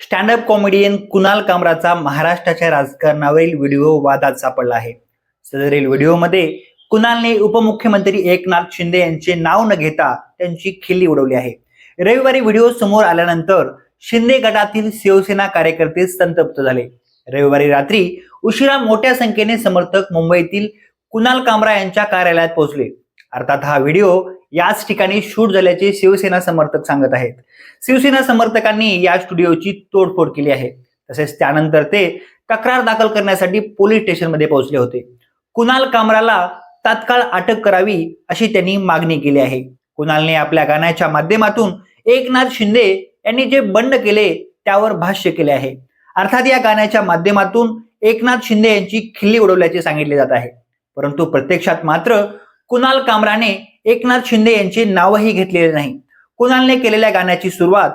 Stand up comedian Kunal कामराचा महाराष्ट्राच्या राजकारणावरील video वादात सापडला आहे. सदरील व्हिडिओमध्ये कुणालने उपमुख्यमंत्री एकनाथ शिंदे यांचे नाव न घेता त्यांची खिल्ली उडवली आहे. रविवारी व्हिडिओ समोर आल्यानंतर शिंदे गटातील शिवसेना कार्यकर्ते संतप्त झाले. रविवारी रात्री उशिरा मोठ्या संख्येने समर्थक मुंबईतील कुणाल कामरा यांच्या कार्यालयात पोहोचले. अर्थात हा व्हिडिओ याच ठिकाणी शूट झाल्याचे शिवसेना समर्थक सांगत आहेत. शिवसेना समर्थकांनी या स्टुडिओची तोडफोड केली आहे. तसेच त्यानंतर ते तक्रार दाखल करण्यासाठी पोलीस स्टेशनमध्ये पोहोचले होते. कुणाल कामराला तात्काळ अटक करावी अशी त्यांनी मागणी केली आहे. कुणालने आपल्या गाण्याच्या माध्यमातून एकनाथ शिंदे यांनी जे बंड केले त्यावर भाष्य केले आहे. अर्थात या गाण्याच्या माध्यमातून एकनाथ शिंदे यांची खिल्ली उडवल्याचे सांगितले जात आहे. परंतु प्रत्यक्षात मात्र कुणाल कामराने एकनाथ शिंदे यांचे नावही घेतलेले नाही. कुणालने केलेल्या गाण्याची सुरुवात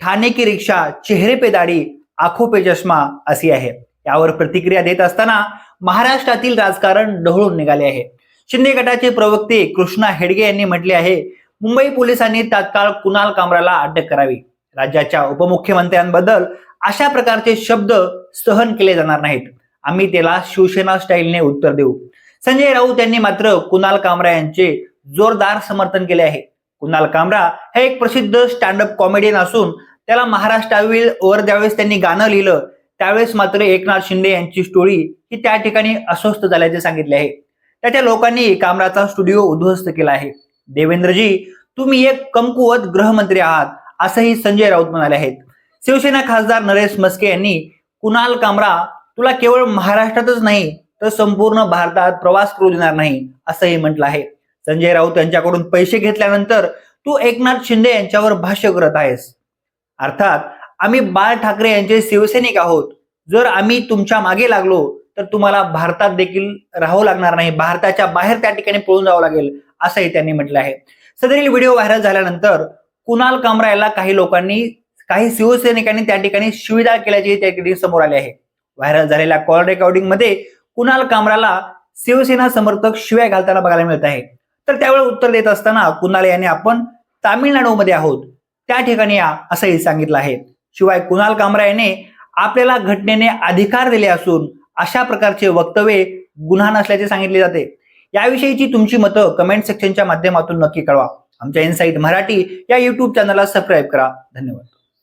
ठाणे की रिक्षा चेहरे पे दाढी आखो पे चष्मा अशी आहे. यावर प्रतिक्रिया देत असताना महाराष्ट्रातील राजकारण ढवळून निघाले आहे. शिंदे गटाचे प्रवक्ते कृष्णा हेडगे यांनी म्हटले आहे मुंबई पोलिसांनी तात्काळ कुणाल कामराला अटक करावी. राज्याच्या उपमुख्यमंत्र्यांबद्दल अशा प्रकारचे शब्द सहन केले जाणार नाहीत. आम्ही त्याला शिवसेना स्टाईलने उत्तर देऊ. संजय राऊत यांनी मात्र कुणाल कामरा यांचे जोरदार समर्थन केले आहे. कुणाल कामरा हे एक प्रसिद्ध स्टँडअप कॉमेडियन असून त्याला महाराष्ट्रावरील वर ज्यावेळेस त्यांनी गाणं लिहिलं त्यावेळेस मात्र एकनाथ शिंदे यांची स्टोरी ही त्या ठिकाणी अस्वस्थ झाल्याचे सांगितले आहे. त्याच्या लोकांनी कामराचा स्टुडिओ उद्ध्वस्त केला आहे. देवेंद्रजी तुम्ही एक कमकुवत गृहमंत्री आहात असंही संजय राऊत म्हणाले आहेत. शिवसेना खासदार नरेश मस्के यांनी कुणाल कामरा तुला केवळ महाराष्ट्रातच नाही तर संपूर्ण भारतात प्रवास करू देणार नाही असंही म्हटलं आहे. संजय राऊत यांच्याकडून पैसे घेतल्यानंतर तू एकनाथ शिंदे यांच्यावर भाष्य करत आहेस. अर्थात आम्ही बाळ ठाकरे यांचे शिवसैनिक आहोत. जर आम्ही तुमच्या मागे लागलो तर तुम्हाला भारतात देखील राहावं लागणार नाही. भारताच्या बाहेर त्या ठिकाणी पळून जावं लागेल असंही त्यांनी म्हटलं आहे. सदरील व्हिडिओ व्हायरल झाल्यानंतर कुणाल कामरायला काही लोकांनी काही शिवसैनिकांनी त्या ठिकाणी शिविदा केल्याचे त्या ठिकाणी समोर आले आहे. व्हायरल झालेल्या कॉल रेकॉर्डिंगमध्ये कुणाल कामराला शिवसेना समर्थक शिवाय घालताना बघायला मिळत आहे. तर त्यावेळी उत्तर देत असताना कुणाल यांनी आपण तामिळनाडूमध्ये आहोत. त्या ठिकाणी या असंही सांगितलं आहे. शिवाय कुणाल कामरा याने आपल्याला घटनेने अधिकार दिले असून अशा प्रकारचे वक्तव्य गुन्हा नसल्याचे सांगितले जाते. याविषयीची तुमची मतं कमेंट सेक्शनच्या माध्यमातून नक्की कळवा. आमच्या इनसाईट मराठी या युट्यूब चॅनलला सबस्क्राईब करा. धन्यवाद.